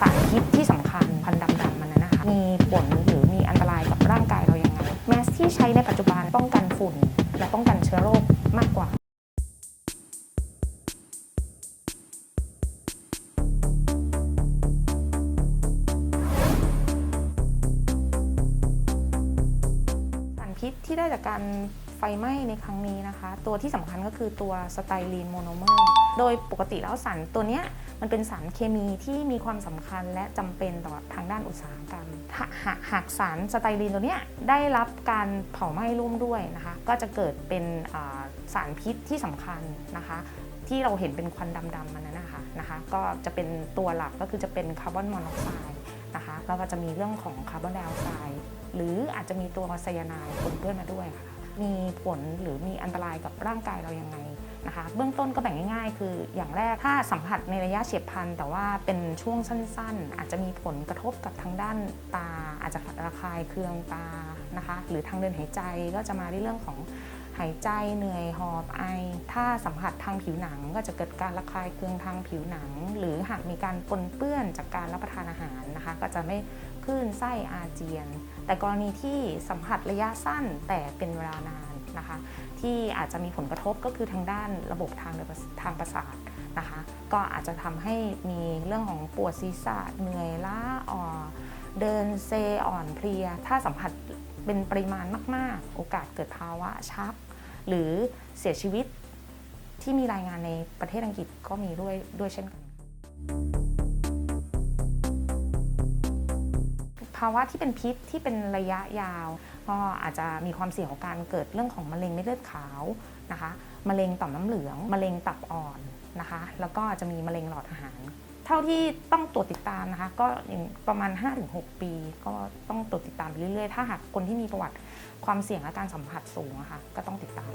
สารพิษที่สำคัญควันดำๆมันนะคะ มีผลหรือมีอันตรายกับร่างกายเรายังไงแมสที่ใช้ในปัจจุบันป้องกันฝุ่น และป้องกันเชื้อโรคมากกว่าสารพิษที่ได้จากการ ไฟไหม้ในครั้งนี้นะคะ ตัวที่สำคัญก็คือตัวสไตรีนโมโนเมอร์ โดยปกติแล้วสารตัวเนี้ยมันเป็นสารเคมีที่มีความสำคัญและจำเป็นต่อทางด้านอุตสาหกรรม หากหากสารสไตรีนตัวเนี้ยได้รับการเผาไหม้ร่วมด้วยนะคะ ก็จะเกิดเป็นสารพิษที่สำคัญนะคะ ที่เราเห็นเป็นควันดำๆมันนะนะคะนะคะ ก็จะเป็นตัวหลักก็คือจะเป็นคาร์บอนมอนอกไซด์นะคะแล้วก็จะมีเรื่องของคาร์บอนไดออกไซด์หรืออาจจะมีตัวไซยาไนด์ปนเปื้อนมาด้วยค่ะ มีผลหรือมีอันตรายกับร่างกายเรายังไงนะคะ เบื้องต้นก็แบ่งง่ายๆ คืออย่างแรกถ้าสัมผัสในระยะเฉียบพลัน แต่ว่าเป็นช่วงสั้นๆ อาจจะมีผลกระทบกับทางด้านตา อาจจะระคายเคืองตานะคะ หรือทางเดินหายใจก็จะมาในเรื่องของ หายใจเหนื่อยหอบไอ ถ้าสัมผัสทางผิวหนังก็จะเกิดการระคายเคืองทางผิวหนัง หรือหากมีการปนเปื้อนจากการรับประทานอาหารนะคะ ก็จะไม่คลื่นไส้อาเจียน แต่กรณีที่สัมผัสระยะสั้นแต่เป็นเวลานานนะคะ ที่อาจจะมีผลกระทบก็คือทางด้านระบบทางเดินทางประสาทนะคะ ก็อาจจะทำให้มีเรื่องของปวดศีรษะเหนื่อยล้าอ่อนเดินเซอ่อนเพลีย ถ้าสัมผัสเป็นปริมาณมาก ๆ โอกาสเกิดภาวะชัก หรือเสียชีวิตที่มีรายงานในประเทศอังกฤษก็มีด้วยด้วยเช่นกัน ภาวะที่เป็นพิษที่เป็นระยะยาว ก็อาจจะมีความเสี่ยงของการเกิดเรื่องของมะเร็งเม็ดเลือดขาวนะคะมะเร็งต่อมน้ำเหลืองมะเร็งตับอ่อนนะคะ แล้วก็จะมีมะเร็งหลอดอาหาร เท่าที่ต้องตรวจติดตามนะคะ ก็อย่างประมาณ 5-6 ปี ก็ต้องตรวจติดตามไปเรื่อยๆ ถ้าหากคนที่มีประวัติความเสี่ยงและการสัมผัสสูงอะคะก็ต้องติดตาม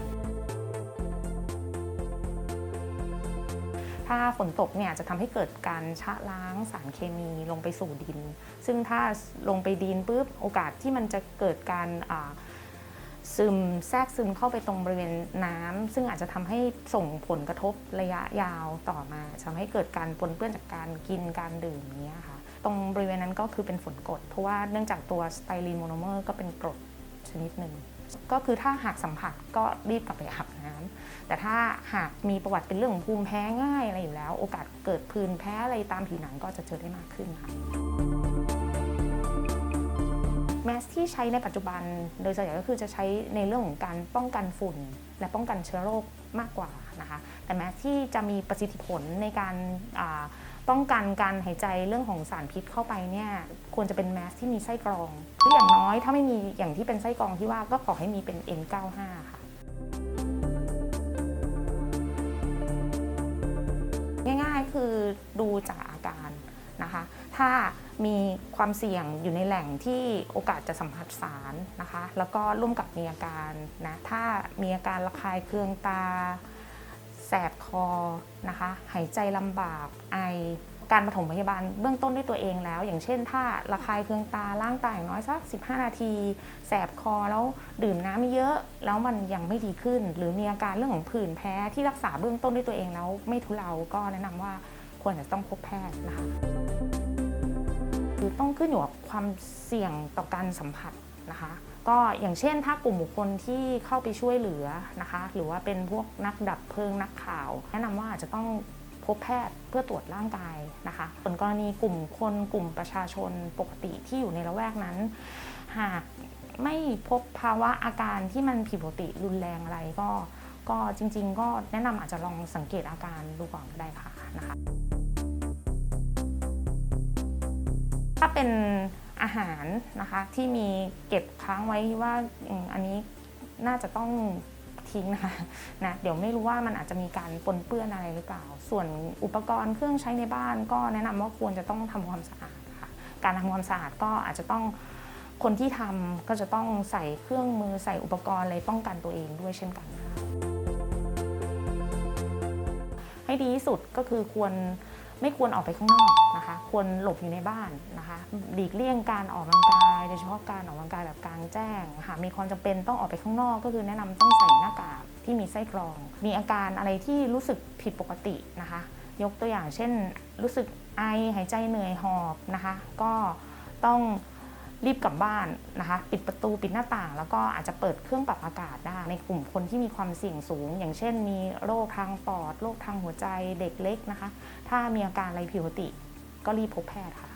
ถ้าฝนตกเนี่ยจะทำให้เกิดการชะล้างสารเคมีลงไปสู่ดิน ซึ่งถ้าลงไปดินปุ๊บโอกาสที่มันจะเกิดการ ซึมแทรกซึมเข้าไปตรงบริเวณน้ำซึ่งอาจจะทำให้ส่งผลกระทบระยะยาวต่อมาทำให้เกิดการปนเปื้อนจากการกินการดื่มเงี้ยค่ะ ตรงบริเวณนั้นก็คือเป็นฝนกรดเพราะว่าเนื่องจากตัวสไตรีนโมโนเมอร์ก็เป็นกรดชนิดหนึ่งก็คือถ้าหากสัมผัสก็รีบกลับไปอาบน้ำแต่ถ้าหากมีประวัติเป็นเรื่องของภูมิแพ้ง่ายอะไรอยู่แล้ว โอกาสเกิดผื่นแพ้อะไรตามผิวหนังก็จะเจอได้มากขึ้นค่ะ แมสที่ใช้ในปัจจุบันโดยส่วนใหญ่ก็คือจะใช้ในเรื่องของการป้องกันฝุ่น และป้องกันเชื้อโรคมากกว่านะคะ แต่แมสที่จะมีประสิทธิผลในการป้องกันการหายใจเรื่องของสารพิษเข้าไปเนี่ยควรจะเป็นแมสที่มีไส้กรองหรืออย่างน้อยถ้าไม่มีอย่างที่เป็นไส้กรองที่ว่าก็ขอให้มีเป็น N95 ค่ะง่ายๆคือดูจากอาการนะคะ ถ้า มีความเสี่ยงอยู่ในแหล่งที่โอกาสจะสัมผัสสารนะคะ แล้วก็ร่วมกับมีอาการนะถ้ามีอาการระคายเคืองตา แสบคอนะคะ หายใจลำบากไอการปฐมพยาบาลเบื้องต้นด้วยตัวเองแล้ว อย่างเช่น ถ้าระคายเคืองตาล้างตาอย่างน้อยสัก 15 นาที แสบคอแล้วดื่มน้ำเยอะ แล้วมันยังไม่ดีขึ้น หรือมีอาการเรื่องของผื่นแพ้ที่รักษาเบื้องต้นด้วยตัวเองแล้ว ไม่ทุเลาก็แนะนำว่าควรจะต้องพบแพทย์นะคะ คือต้องขึ้นอยู่กับความเสี่ยงต่อการสัมผัสนะคะ ก็อย่างเช่นถ้ากลุ่มบุคคลที่เข้าไปช่วยเหลือนะคะ หรือว่าเป็นพวกนักดับเพลิงนักข่าว แนะนำว่าอาจจะต้องพบแพทย์เพื่อตรวจร่างกายนะคะส่วนกรณีกลุ่มคนกลุ่มประชาชนปกติที่อยู่ในละแวกนั้น หากไม่พบภาวะอาการที่มันผิดปกติรุนแรงอะไรก็ ก็จริง ๆ ก็แนะนำอาจจะลองสังเกตอาการดูก่อนก็ได้ค่ะนะคะ ถ้าเป็นอาหารนะคะที่มีเก็บค้างไว้ว่าอันนี้น่าจะต้องทิ้งนะคะนะเดี๋ยวไม่รู้ว่ามันอาจจะมีการปนเปื้อนอะไรหรือเปล่า ส่วนอุปกรณ์เครื่องใช้ในบ้านก็แนะนำว่าควรจะต้องทำความสะอาดค่ะการทำความสะอาดก็อาจจะต้องคนที่ทำก็จะต้องใส่เครื่องมือใส่อุปกรณ์อะไรป้องกันตัวเองด้วยเช่นกันนะคะให้ดีที่สุดก็คือควร ไม่ควรออกไปข้างนอกนะคะ ควรหลบอยู่ในบ้านนะคะหลีกเลี่ยงการออกกำลังกาย โดยเฉพาะการออกกำลังกายแบบกลางแจ้งหากมีความจำเป็นต้องออกไปข้างนอก ก็คือแนะนำต้องใส่หน้ากากที่มีไส้กรอง มีอาการอะไรที่รู้สึกผิดปกตินะคะ ยกตัวอย่างเช่น รู้สึกไอหายใจเหนื่อยหอบนะคะ ก็ต้อง รีบกลับบ้านนะคะ ปิดประตูปิดหน้าต่าง แล้วก็อาจจะเปิดเครื่องปรับอากาศได้ในกลุ่มคนที่มีความเสี่ยงสูง อย่างเช่น มีโรคทางปอดโรคทางหัวใจเด็กเล็กนะคะ ถ้ามีอาการอะไรผิดปกติ ก็รีบพบแพทย์ค่ะ